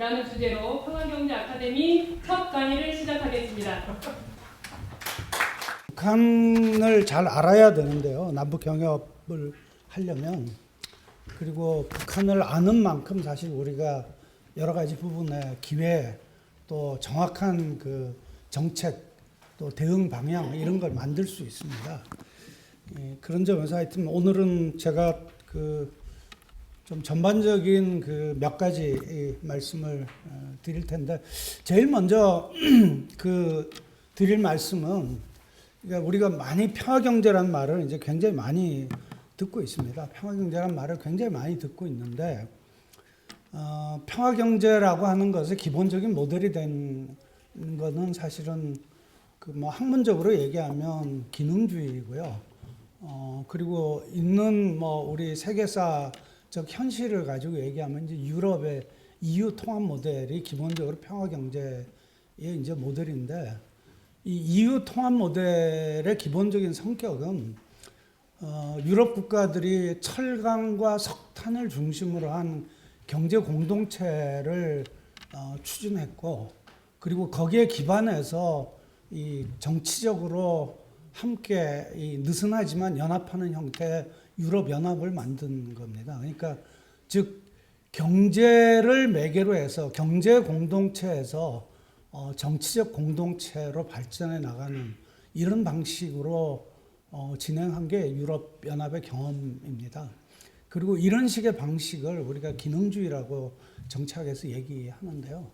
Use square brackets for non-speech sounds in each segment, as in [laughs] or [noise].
라는 주제로 평화경제 아카데미 첫 강의를 시작하겠습니다. [laughs] 북한을 잘 알아야 되는데요. 남북 경협을 하려면 그리고 북한을 아는 만큼 사실 우리가 여러 가지 부분의 기회 또 정확한 그 정책 또 대응 방향 이런 걸 만들 수 있습니다. 예, 그런 점에서 하여튼 오늘은 제가 그 좀 전반적인 그 몇 가지 이 말씀을 어, 드릴 텐데 제일 먼저 [clears throat] 그 드릴 말씀은 그러니까 우리가 많이 평화경제라는 말을 이제 굉장히 많이 듣고 있습니다. 평화경제라는 말을 굉장히 많이 듣고 있는데 어, 평화경제라고 하는 것의 기본적인 모델이 된 거는 사실은 그 뭐 학문적으로 얘기하면 기능주의이고요. 어, 그리고 있는 뭐 우리 세계사 적 현실을 가지고 얘기하면 이제 유럽의 EU 통합 모델이 기본적으로 평화 경제의 이제 모델인데 이 EU 통합 모델의 기본적인 성격은 어, 유럽 국가들이 철강과 석탄을 중심으로 한 경제 공동체를 어, 추진했고 그리고 거기에 기반해서 이 정치적으로 함께 이 느슨하지만 연합하는 형태의 유럽 연합을 만든 겁니다. 그러니까 즉 경제를 매개로 해서 경제 공동체에서 어, 정치적 공동체로 발전해 나가는 이런 방식으로 어, 진행한 게 유럽 연합의 경험입니다. 그리고 이런 식의 방식을 우리가 기능주의라고 정치학에서 얘기하는데요.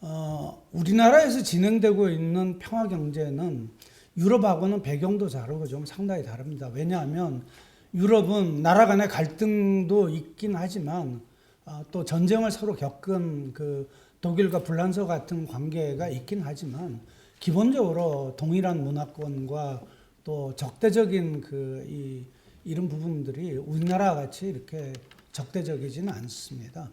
어, 우리나라에서 진행되고 있는 평화 경제는 유럽하고는 배경도 다르고 좀 상당히 다릅니다. 왜냐하면 유럽은 나라 간의 갈등도 있긴 하지만 어, 또 전쟁을 서로 겪은 그 독일과 불란서 같은 관계가 있긴 하지만 기본적으로 동일한 문화권과 또 적대적인 그 이, 이런 부분들이 우리나라 같이 이렇게 적대적이지는 않습니다.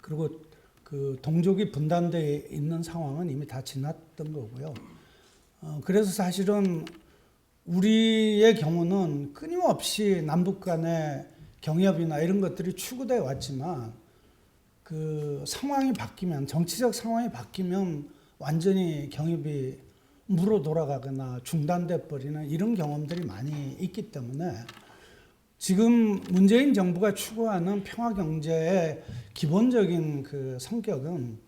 그리고 그 동족이 분단돼 있는 상황은 이미 다 지났던 거고요. 어, 그래서 사실은 우리의 경우는 끊임없이 남북 간의 경협이나 이런 것들이 추구돼 왔지만 그 상황이 바뀌면 정치적 상황이 바뀌면 완전히 경협이 무로 돌아가거나 중단돼 버리는 이런 경험들이 많이 있기 때문에 지금 문재인 정부가 추구하는 평화 경제의 기본적인 그 성격은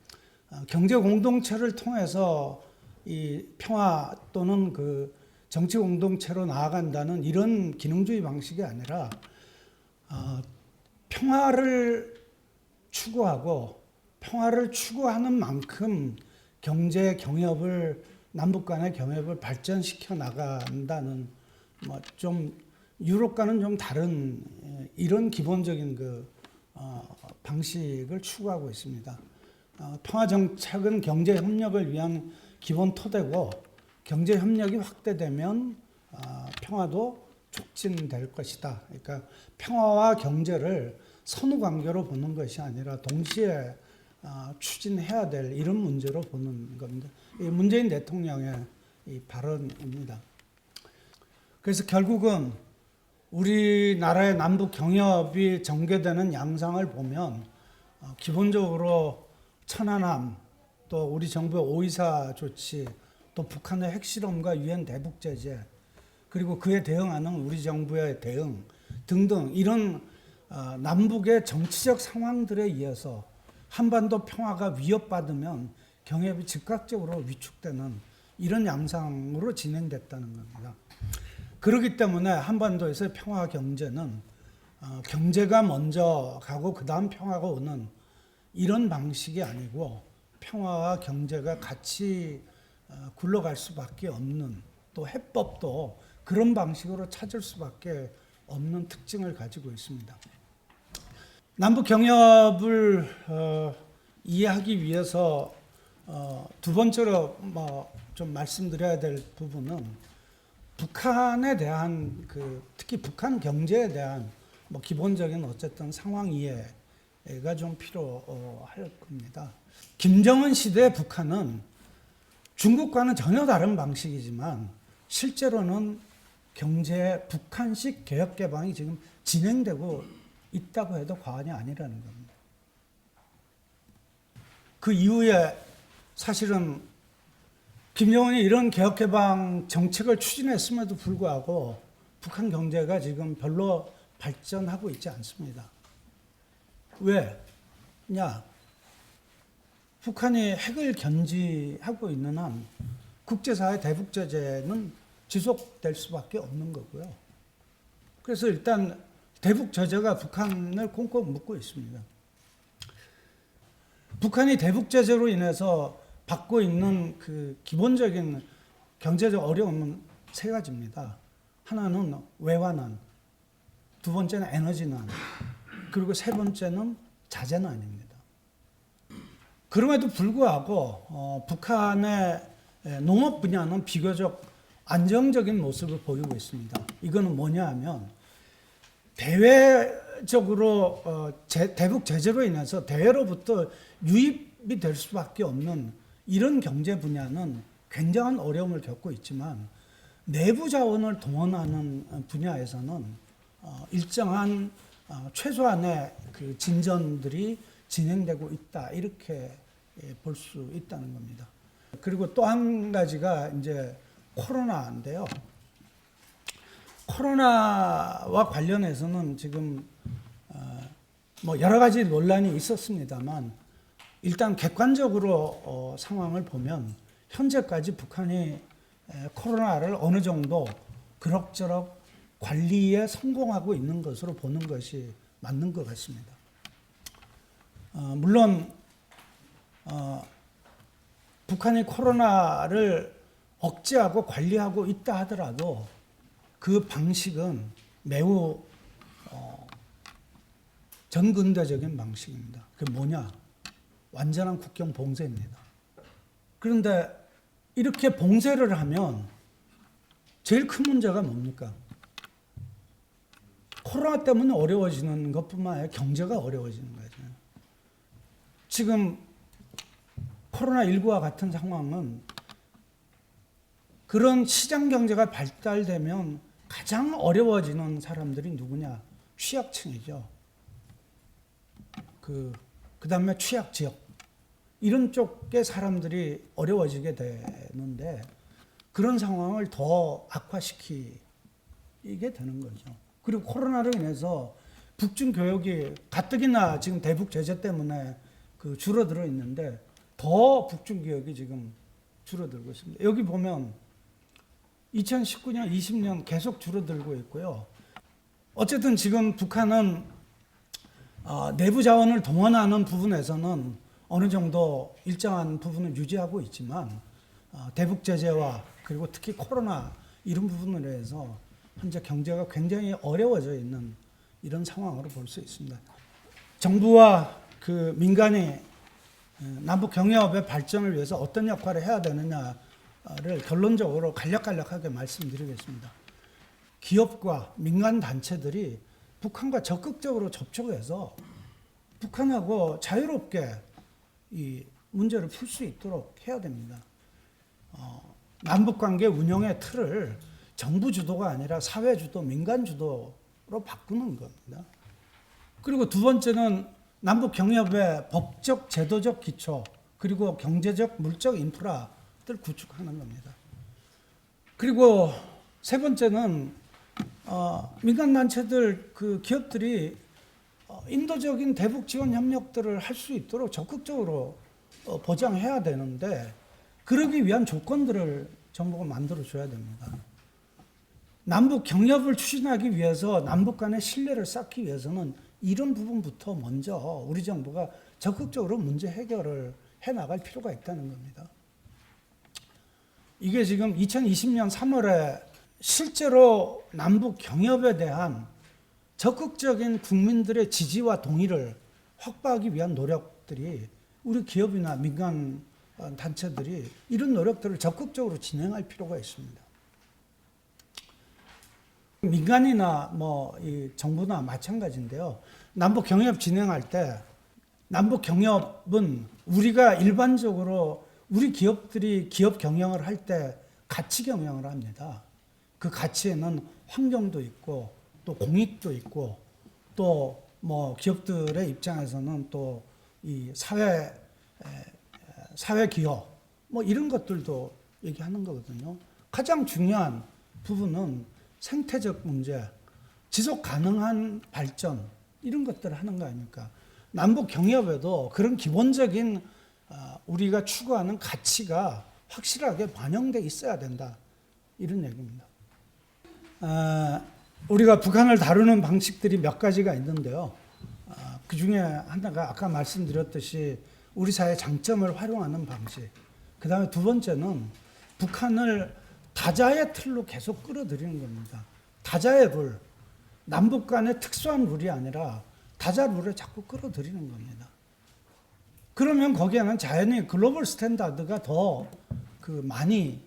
어, 경제 공동체를 통해서 이 평화 또는 그 정치 공동체로 나아간다는 이런 기능주의 방식이 아니라 어, 평화를 추구하고 평화를 추구하는 만큼 경제 경협을 남북 간의 경협을 발전시켜 나간다는 뭐 좀 유럽과는 좀 다른 예, 이런 기본적인 그 어, 방식을 추구하고 있습니다. 어, 평화 정착은 경제 협력을 위한 기본 토대고 경제 협력이 확대되면 어, 평화도 촉진될 것이다. 그러니까 평화와 경제를 선후 관계로 보는 것이 아니라 동시에 어, 추진해야 될 이런 문제로 보는 겁니다. 이 문재인 대통령의 이 발언입니다. 그래서 결국은 우리나라의 남북 경협이 전개되는 양상을 보면 어, 기본적으로 천안함 또 우리 정부의 오이사 조치 또 북한의 핵실험과 유엔 대북 제재 그리고 그에 대응하는 우리 정부의 대응 등등 이런 어, 남북의 정치적 상황들에 의해서 한반도 평화가 위협받으면 경협이 즉각적으로 위축되는 이런 양상으로 진행됐다는 겁니다. 그렇기 때문에 한반도에서 평화 경제는 어, 경제가 먼저 가고 그 다음 평화가 오는 이런 방식이 아니고 평화와 경제가 같이 어, 굴러갈 수밖에 없는 또 해법도 그런 방식으로 찾을 수밖에 없는 특징을 가지고 있습니다. 남북 경협을 어, 이해하기 위해서 어, 두 번째로 뭐 좀 말씀드려야 될 부분은 북한에 대한 그 특히 북한 경제에 대한 뭐 기본적인 어쨌든 상황 이해가 좀 필요할 겁니다. 김정은 시대 북한은 중국과는 전혀 다른 방식이지만 실제로는 경제 북한식 개혁 개방이 지금 진행되고 있다고 해도 과언이 아니라는 겁니다. 그 이후에 사실은 김정은이 이런 개혁 개방 정책을 추진했음에도 불구하고 북한 경제가 지금 별로 발전하고 있지 않습니다. 왜냐? 북한이 핵을 견지하고 있는 한 국제사회 대북 제재는 지속될 수밖에 없는 거고요. 그래서 일단 대북 제재가 북한을 꽁꽁 묶고 있습니다. 북한이 대북 제재로 인해서 받고 있는 그 기본적인 경제적 어려움은 세 가지입니다. 하나는 외환난, 두 번째는 에너지난, 그리고 세 번째는 자재난입니다. 그럼에도 불구하고 어, 북한의 에, 농업 분야는 비교적 안정적인 모습을 보이고 있습니다. 이거는 뭐냐 하면 대외적으로 어, 제, 대북 제재로 인해서 대외로부터 유입이 될 수밖에 없는 이런 경제 분야는 굉장한 어려움을 겪고 있지만 내부 자원을 동원하는 어, 분야에서는 어, 일정한 어, 최소한의 그 진전들이 진행되고 있다 이렇게 예, 볼 수 있다는 겁니다. 그리고 또 한 가지가 이제 코로나인데요. 코로나와 관련해서는 지금 어, 뭐 여러 가지 논란이 있었습니다만 일단 객관적으로 어, 상황을 보면 현재까지 북한이 에, 코로나를 어느 정도 그럭저럭 관리에 성공하고 있는 것으로 보는 것이 맞는 것 같습니다. 어, 물론 어, 북한이 코로나를 억제하고 관리하고 있다 하더라도 그 방식은 매우 어, 전근대적인 방식입니다. 그게 뭐냐? 완전한 국경 봉쇄입니다. 그런데 이렇게 봉쇄를 하면 제일 큰 문제가 뭡니까? 코로나 때문에 어려워지는 것뿐만 아니라 경제가 어려워지는 거죠. 지금 코로나19와 같은 상황은 그런 시장 경제가 발달되면 가장 어려워지는 사람들이 누구냐? 취약층이죠. 그, 그 다음에 취약 지역. 이런 쪽의 사람들이 어려워지게 되는데 그런 상황을 더 악화시키게 되는 거죠. 그리고 코로나로 인해서 북중 교역이 가뜩이나 지금 대북 제재 때문에 그 줄어들어 있는데 더 북중 교역이 지금 줄어들고 있습니다. 여기 보면 2019년, 20년 계속 줄어들고 있고요. 어쨌든 지금 북한은 어, 내부 자원을 동원하는 부분에서는 어느 정도 일정한 부분을 유지하고 있지만 어, 대북 제재와 그리고 특히 코로나 이런 부분으로 해서 현재 경제가 굉장히 어려워져 있는 이런 상황으로 볼 수 있습니다. 정부와 그 민간이 어, 남북 경협의 발전을 위해서 어떤 역할을 해야 되느냐를 결론적으로 간략간략하게 말씀드리겠습니다. 기업과 민간 단체들이 북한과 적극적으로 접촉해서 북한하고 자유롭게 이 문제를 풀 수 있도록 해야 됩니다. 어, 남북 관계 운영의 틀을 정부 주도가 아니라 사회 주도, 민간 주도로 바꾸는 겁니다. 그리고 두 번째는 남북 경협의 법적, 제도적 기초 그리고 경제적, 물적 인프라를 구축하는 겁니다. 그리고 세 번째는 어, 민간 단체들 그 기업들이 어, 인도적인 대북 지원 협력들을 할 수 있도록 적극적으로 어, 보장해야 되는데 그러기 위한 조건들을 정부가 만들어 줘야 됩니다. 남북 경협을 추진하기 위해서 남북 간의 신뢰를 쌓기 위해서는 이런 부분부터 먼저 우리 정부가 적극적으로 문제 해결을 해 나갈 필요가 있다는 겁니다. 이게 지금 2020년 3월에 실제로 남북 경협에 대한 적극적인 국민들의 지지와 동의를 확보하기 위한 노력들이 우리 기업이나 민간 단체들이 이런 노력들을 적극적으로 진행할 필요가 있습니다. 민간이나 뭐이 정부나 마찬가지인데요. 남북 경협 진행할 때 남북 경협은 우리가 일반적으로 우리 기업들이 기업 경영을 할 때 가치 경영을 합니다. 그 가치에는 환경도 있고 또 공익도 있고 또 뭐 기업들의 입장에서는 또 이 사회 사회 기업 뭐 이런 것들도 얘기하는 거거든요. 가장 중요한 부분은 생태적 문제, 지속 가능한 발전 이런 것들을 하는 거 아닙니까? 남북 경협에도 그런 기본적인 아, 우리가 추구하는 가치가 확실하게 반영돼 있어야 된다 이런 얘기입니다. 아, 우리가 북한을 다루는 방식들이 몇 가지가 있는데요. 아, 그 중에 하나가 아까 말씀드렸듯이 우리 사회 장점을 활용하는 방식. 그 다음에 두 번째는 북한을 다자의 틀로 계속 끌어들이는 겁니다. 다자의 룰. 남북 간의 특수한 룰이 아니라 다자 룰에 자꾸 끌어들이는 겁니다. 그러면 거기에는 자연히 글로벌 스탠다드가 더 그 많이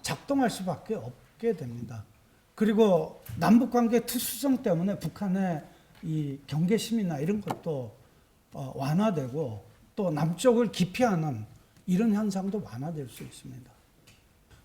작동할 수밖에 없게 됩니다. 그리고 남북 관계 특수성 때문에 북한의 이 경계심이나 이런 것도 어, 완화되고 또 남쪽을 기피하는 이런 현상도 완화될 수 있습니다.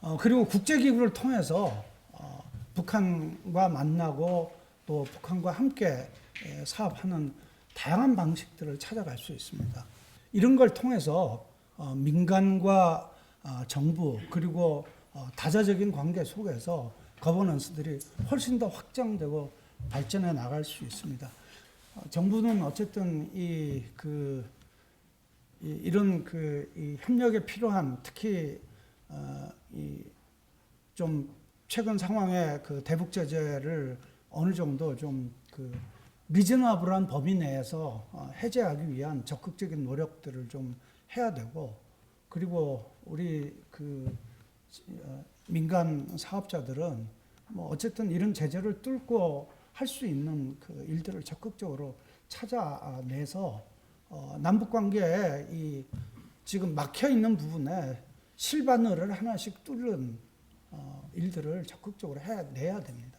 어, 그리고 국제기구를 통해서 어, 북한과 만나고 또 북한과 함께 에, 사업하는 다양한 방식들을 찾아갈 수 있습니다. 이런 걸 통해서 어, 민간과 어, 정부 그리고 어, 다자적인 관계 속에서 거버넌스들이 훨씬 더 확장되고 발전해 나갈 수 있습니다. 어, 정부는 어쨌든 이, 이런 그 이 협력에 필요한 특히 어, 이 좀 최근 상황에 그 대북 제재를 어느 정도 좀그 리즈너블한 범위 내에서 어, 해제하기 위한 적극적인 노력들을 좀 해야 되고 그리고 우리 그 어, 민간 사업자들은 뭐 어쨌든 이런 제재를 뚫고 할 수 있는 그 일들을 적극적으로 찾아내서 어, 남북 관계에 이 지금 막혀 있는 부분에 실바늘을 하나씩 뚫는 어, 일들을 적극적으로 해내야 됩니다.